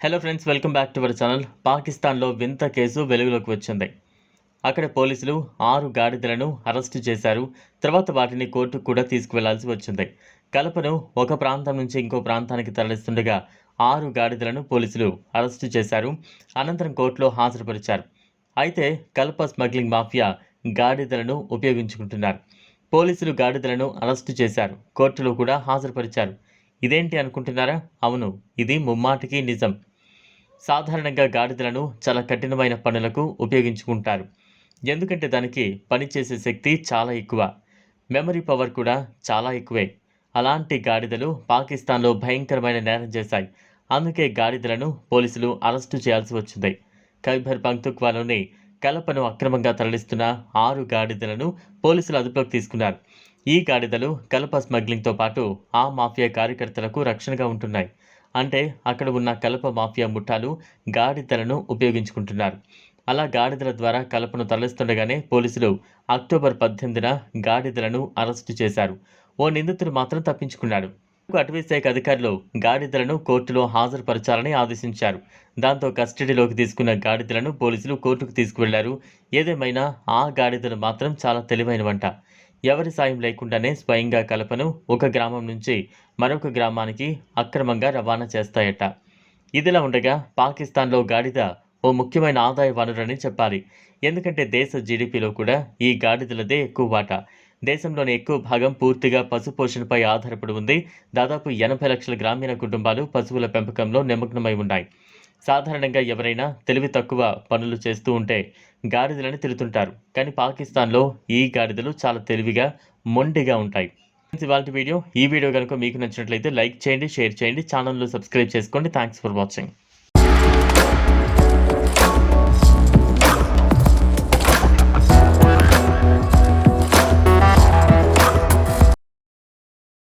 Hello friends welcome back to our channel పాకిస్తాన్లో వింత case వెలుగులోకి వచ్చింది. అక్కడ పోలీసులు ఆరు గాడిదలను అరెస్టు చేశారు. తర్వాత వాటిని కోర్టుకు కూడా తీసుకువెళ్ళాల్సి వచ్చింది. కలపను ఒక ప్రాంతం నుంచి ఇంకో ప్రాంతానికి తరలిస్తుండగా ఆరు గాడిదలను పోలీసులు అరెస్టు చేశారు. అనంతరం కోర్టులో హాజరుపరిచారు. అయితే కలప స్మగ్లింగ్ మాఫియా గాడిదలను ఉపయోగించుకుంటున్నారు. పోలీసులు గాడిదలను అరెస్టు చేశారు. కోర్టులో కూడా హాజరుపరిచారు. ఇదేంటి అనుకుంటున్నారా? అవును ఇది ముమ్మాటికి నిజం. సాధారణంగా గాడిదలను చాలా కఠినమైన పనులకు ఉపయోగించుకుంటారు. ఎందుకంటే దానికి పనిచేసే శక్తి చాలా ఎక్కువ. మెమరీ పవర్ కూడా చాలా ఎక్కువే. అలాంటి గాడిదలు పాకిస్తాన్లో భయంకరమైన నేరం చేశాయి. అందుకే గాడిదలను పోలీసులు అరెస్టు చేయాల్సి వచ్చింది. ఖైబర్ పంక్తుక్వాలోని కలపను అక్రమంగా తరలిస్తున్న ఆరు గాడిదలను పోలీసులు అదుపులోకి తీసుకున్నారు. ఈ గాడిదలు కలప స్మగ్లింగ్తో పాటు ఆ మాఫియా కార్యకర్తలకు రక్షణగా ఉంటున్నాయి. అంటే అక్కడ ఉన్న కలప మాఫియా ముఠాలు గాడిదలను ఉపయోగించుకుంటున్నారు. అలా గాడిదల ద్వారా కలపను తరలిస్తుండగానే పోలీసులు అక్టోబర్ పద్దెనిమిదిన గాడిదలను అరెస్టు చేశారు. ఓ నిందితుడు మాత్రం తప్పించుకున్నాడు. అటవీ శాఖ అధికారులు గాడిదలను కోర్టులో హాజరుపరచాలని ఆదేశించారు. దాంతో కస్టడీలోకి తీసుకున్న గాడిదలను పోలీసులు కోర్టుకు తీసుకువెళ్ళారు. ఏదేమైనా ఆ గాడిదలు మాత్రం చాలా తెలివైనవంట. ఎవరి సాయం లేకుండానే స్వయంగా కలపను ఒక గ్రామం నుంచి మరొక గ్రామానికి అక్రమంగా రవాణా చేస్తాయట. ఇదిలా ఉండగా పాకిస్తాన్లో గాడిద ఓ ముఖ్యమైన ఆదాయ వనరని చెప్పాలి. ఎందుకంటే దేశ జీడిపిలో కూడా ఈ గాడిదలదే ఎక్కువ వాటా. దేశంలోని ఎక్కువ భాగం పూర్తిగా పశుపోషణపై ఆధారపడి ఉంది. దాదాపు ఎనభై లక్షల గ్రామీణ కుటుంబాలు పశువుల పెంపకంలో నిమగ్నమై ఉన్నాయి. సాధారణంగా ఎవరైనా తెలివి తక్కువ పనులు చేస్తూ ఉంటే గాడిదలని తిడుతుంటారు. కానీ పాకిస్తాన్లో ఈ గాడిదలు చాలా తెలివిగా మొండిగా ఉంటాయి. ఇవాళ వీడియో ఈ వీడియో కనుక మీకు నచ్చినట్లయితే లైక్ చేయండి షేర్ చేయండి ఛానల్లో సబ్స్క్రైబ్ చేసుకోండి. Thanks for watching.